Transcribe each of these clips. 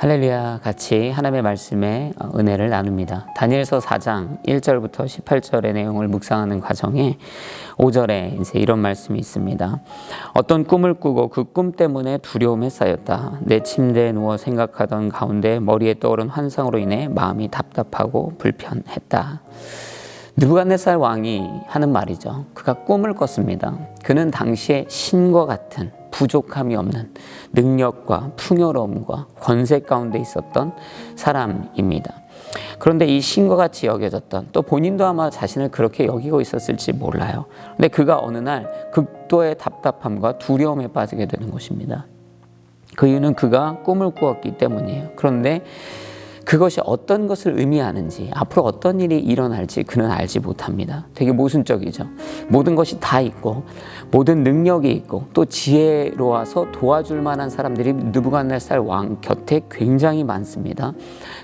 할렐루야 같이 하나님의 말씀에 어, 은혜를 나눕니다. 다니엘서 4장 1절부터 18절의 내용을 묵상하는 과정에 5절에 이제 이런 말씀이 있습니다. 어떤 꿈을 꾸고 그 꿈 때문에 두려움에 쌓였다. 내 침대에 누워 생각하던 가운데 머리에 떠오른 환상으로 인해 마음이 답답하고 불편했다. 느부갓네살 왕이 하는 말이죠. 그가 꿈을 꿨습니다. 그는 당시에 신과 같은 부족함이 없는 능력과 풍요로움과 권세 가운데 있었던 사람입니다. 그런데 이 신과 같이 여겨졌던 또 본인도 아마 자신을 그렇게 여기고 있었을지 몰라요. 근데 그가 어느 날 극도의 답답함과 두려움에 빠지게 되는 것입니다. 그 이유는 그가 꿈을 꾸었기 때문이에요. 그런데 그것이 어떤 것을 의미하는지 앞으로 어떤 일이 일어날지 그는 알지 못합니다. 되게 모순적이죠. 모든 것이 다 있고 모든 능력이 있고 또 지혜로워서 도와줄 만한 사람들이 느부갓네살 왕 곁에 굉장히 많습니다.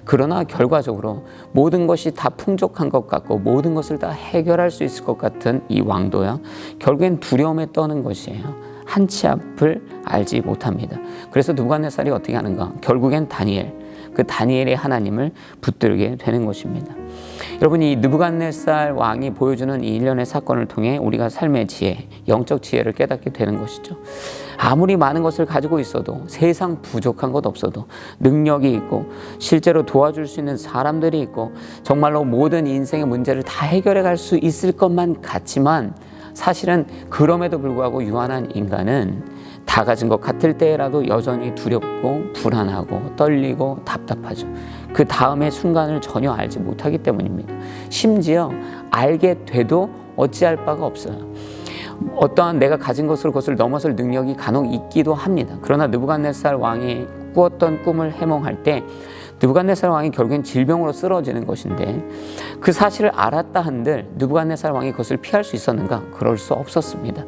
그러나 결과적으로 모든 것이 다 풍족한 것 같고 모든 것을 다 해결할 수 있을 것 같은 이 왕도야 결국엔 두려움에 떠는 것이에요. 한 치 앞을 알지 못합니다. 그래서 느부갓네살이 어떻게 하는가? 결국엔 다니엘 그 다니엘의 하나님을 붙들게 되는 것입니다. 여러분 이 느부갓네살 왕이 보여주는 이 일련의 사건을 통해 우리가 삶의 지혜, 영적 지혜를 깨닫게 되는 것이죠. 아무리 많은 것을 가지고 있어도 세상 부족한 것 없어도 능력이 있고 실제로 도와줄 수 있는 사람들이 있고 정말로 모든 인생의 문제를 다 해결해 갈 수 있을 것만 같지만 사실은 그럼에도 불구하고 유한한 인간은 다 가진 것 같을 때라도 여전히 두렵고 불안하고 떨리고 답답하죠. 그 다음의 순간을 전혀 알지 못하기 때문입니다. 심지어 알게 돼도 어찌할 바가 없어요. 어떠한 내가 가진 것으로 그것을 넘어설 능력이 간혹 있기도 합니다. 그러나 느부갓네살 왕이 꾸었던 꿈을 해몽할 때 느부갓네살 왕이 결국엔 질병으로 쓰러지는 것인데 그 사실을 알았다 한들 느부갓네살 왕이 그것을 피할 수 있었는가? 그럴 수 없었습니다.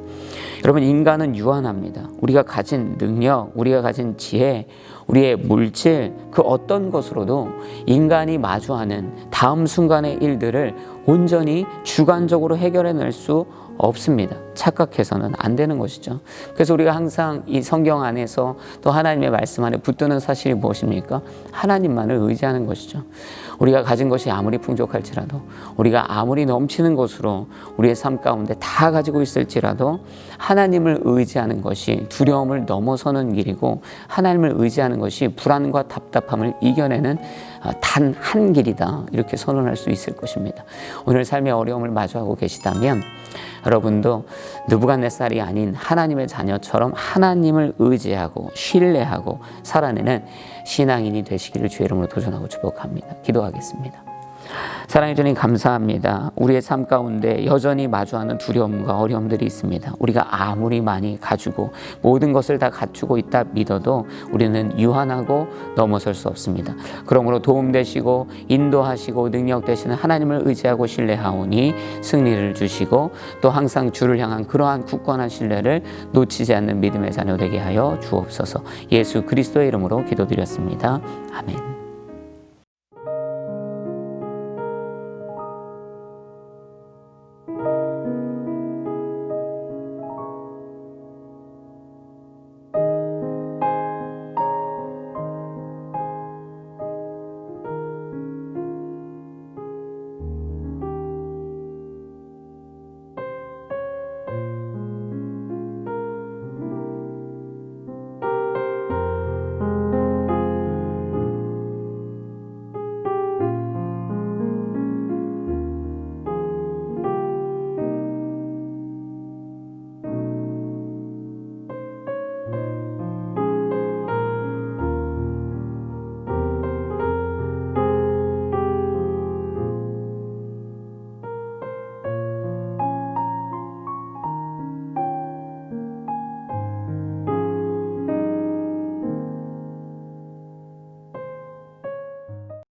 여러분 인간은 유한합니다. 우리가 가진 능력, 우리가 가진 지혜, 우리의 물질 그 어떤 것으로도 인간이 마주하는 다음 순간의 일들을 온전히 주관적으로 해결해낼 수 없습니다. 착각해서는 안 되는 것이죠. 그래서 우리가 항상 이 성경 안에서 또 하나님의 말씀 안에 붙드는 사실이 무엇입니까? 하나님만을 의지하는 것이죠. 우리가 가진 것이 아무리 풍족할지라도 우리가 아무리 넘치는 것으로 우리의 삶 가운데 다 가지고 있을지라도 하나님을 의지하는 것이 두려움을 넘어서는 길이고 하나님을 의지하는 것이 불안과 답답함을 이겨내는 단 한 길이다. 이렇게 선언할 수 있을 것입니다. 오늘 삶의 어려움을 마주하고 계시다면 여러분도 느부갓네살이 아닌 하나님의 자녀처럼 하나님을 의지하고 신뢰하고 살아내는 신앙인이 되시기를 주의 이름으로 도전하고 축복합니다. 기도하겠습니다. 사랑해 주님 감사합니다. 우리의 삶 가운데 여전히 마주하는 두려움과 어려움들이 있습니다. 우리가 아무리 많이 가지고 모든 것을 다 갖추고 있다 믿어도 우리는 유한하고 넘어설 수 없습니다. 그러므로 도움 되시고 인도하시고 능력 되시는 하나님을 의지하고 신뢰하오니 승리를 주시고 또 항상 주를 향한 그러한 굳건한 신뢰를 놓치지 않는 믿음의 자녀 되게 하여 주옵소서. 예수 그리스도의 이름으로 기도드렸습니다. 아멘.